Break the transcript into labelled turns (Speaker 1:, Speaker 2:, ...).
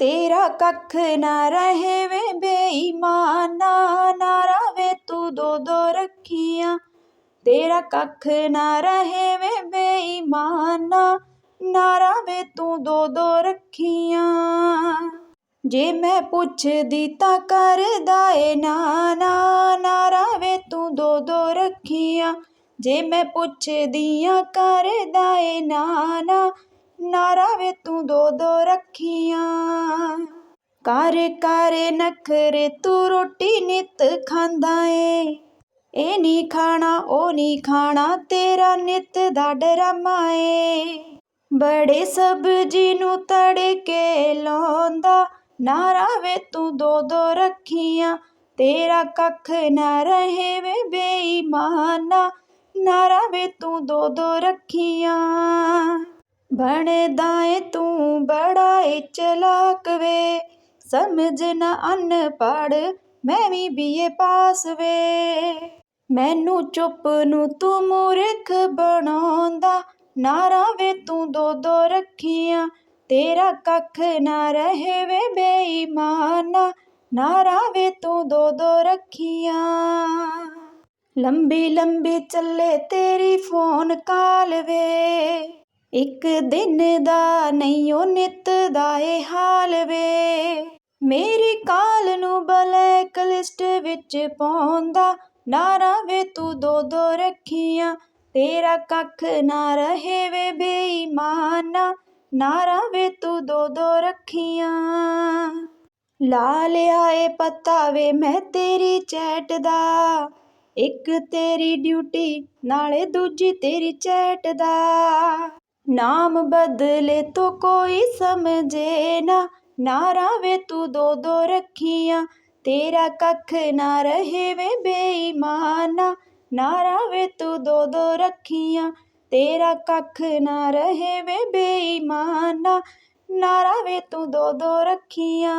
Speaker 1: ਤੇਰਾ ਕੱਖ ਨਾ ਰਹੇ ਵੇ ਬੇਈਮਾਨਾ ਨਾਰਾ ਵੇ ਤੂੰ ਦੋ ਦੋ ਰੱਖੀਆਂ। ਤੇਰਾ ਕੱਖ ਨਾ ਰਹੇ ਵੇ ਬੇਈਮਾਨਾ ਨਾਰਾ ਵੇ ਤੂੰ ਦੋ ਦੋ ਰੱਖੀਆਂ। ਜੇ ਮੈਂ ਪੁੱਛਦੀ ਤਾਂ ਕਰਦਾ ਏ ਨਾ ਨਾ ਨਾਰਾ ਵੇ ਤੂੰ ਦੋ ਦੋ ਰੱਖੀਆਂ। ਜੇ ਮੈਂ ਪੁੱਛਦੀਆਂ ਕਰਦਾ ਏ ਨਾ ਨਾ ਨਾਰਾ ਵੇ ਤੂੰ ਦੋ ਦੋ ਰੱਖੀਆਂ। ਕਰ ਕਰ ਨਖਰੇ ਤੂੰ ਰੋਟੀ ਨਿਤ ਖਾਂਦਾ ਏ। ਇਹ ਨਹੀਂ ਖਾਣਾ, ਉਹ ਨਹੀਂ ਖਾਣਾ, ਤੇਰਾ ਨਿਤ ਦਾ ਡਰਾਮਾ ਏ। ਬੜੇ ਸਬਜੀ ਨੂੰ ਤੜਕੇ ਲਾਉਂਦਾ, ਨਾਰਾ ਵੇ ਤੂੰ ਦੋ ਦੋ ਰੱਖੀਆਂ। ਤੇਰਾ ਕੱਖ ਨਾ ਰਹੇ ਵੇ ਬੇਈਮਾਨਾ, ਨਾਰਾ ਵੇ ਤੂੰ ਦੋ ਦੋ ਰੱਖੀਆਂ। ਬਣਦਾ ਏ ਤੂੰ ਬੜਾ ਏ ਚਲਾਕ ਵੇ। ਸਮਝ ਨਾ ਅਨਪੜ੍ਹ, ਮੈਂ ਵੀ ਬੀਏ ਪਾਸ ਵੇ। ਮੈਨੂੰ ਚੁੱਪ ਨੂੰ ਤੂੰ ਮੂਰਖ ਬਣਾਉਂਦਾ, ਨਾਰਾ ਵੇ ਤੂੰ ਦੋ ਦੋ ਰੱਖੀਆਂ। ਤੇਰਾ ਕੱਖ ਨਾ ਰਹੇ ਵੇ ਬੇਈਮਾਨਾ, ਨਾਰਾ ਵੇ ਤੂੰ ਦੋ ਦੋ ਰੱਖੀਆਂ। ਲੰਬੀ ਲੰਬੀ ਚੱਲੇ ਤੇਰੀ ਫੋਨ ਕਾਲ ਵੇ। ਇੱਕ ਦਿਨ ਦਾ ਨਹੀਂ ਉਹ ਨਿਤ ਦਾ ਏ ਹਾਲ ਵੇ। ਮੇਰੀ ਕਾਲ ਨੂੰ ਬਲੈਕ ਲਿਸਟ ਵਿੱਚ ਪਾਉਂਦਾ, ਨਾਰਾ ਵੇ ਤੂੰ ਦੋ ਦੋ ਰੱਖੀਆਂ, ਤੇਰਾ ਕੱਖ ਨਾ ਰਹੇ ਵੇ ਬੇਈਮਾਨਾ, ਨਾਰਾ ਵੇ ਤੂੰ ਦੋ ਦੋ ਰੱਖੀਆਂ। ਲਾ ਲਿਆ ਏ ਪਤਾ ਵੇ ਮੈਂ ਤੇਰੀ ਚੈਟ ਦਾ, ਇੱਕ ਤੇਰੀ ਡਿਊਟੀ, ਨਾਲੇ ਦੂਜੀ ਤੇਰੀ ਚੈਟ ਦਾ। ਨਾਮ ਬਦਲੇ ਤੋ ਕੋਈ ਸਮਝੇ ਨਾ, ਨਾਰਾ ਵੇ ਤੂੰ ਦੋ ਦੋ ਰੱਖੀਆਂ, ਤੇਰਾ ਕੱਖ ਨਾ ਰਹੇ ਵੇ ਬੇਈਮਾਨਾ, ਨਾਰਾ ਵੇ ਤੂੰ ਦੋ ਦੋ ਰੱਖੀਆਂ, ਤੇਰਾ ਕੱਖ ਨਾ ਰਹੇ ਵੇ ਬੇਈਮਾਨਾ, ਨਾਰਾ ਵੇ ਤੂੰ ਦੋ ਦੋ ਰੱਖੀਆਂ।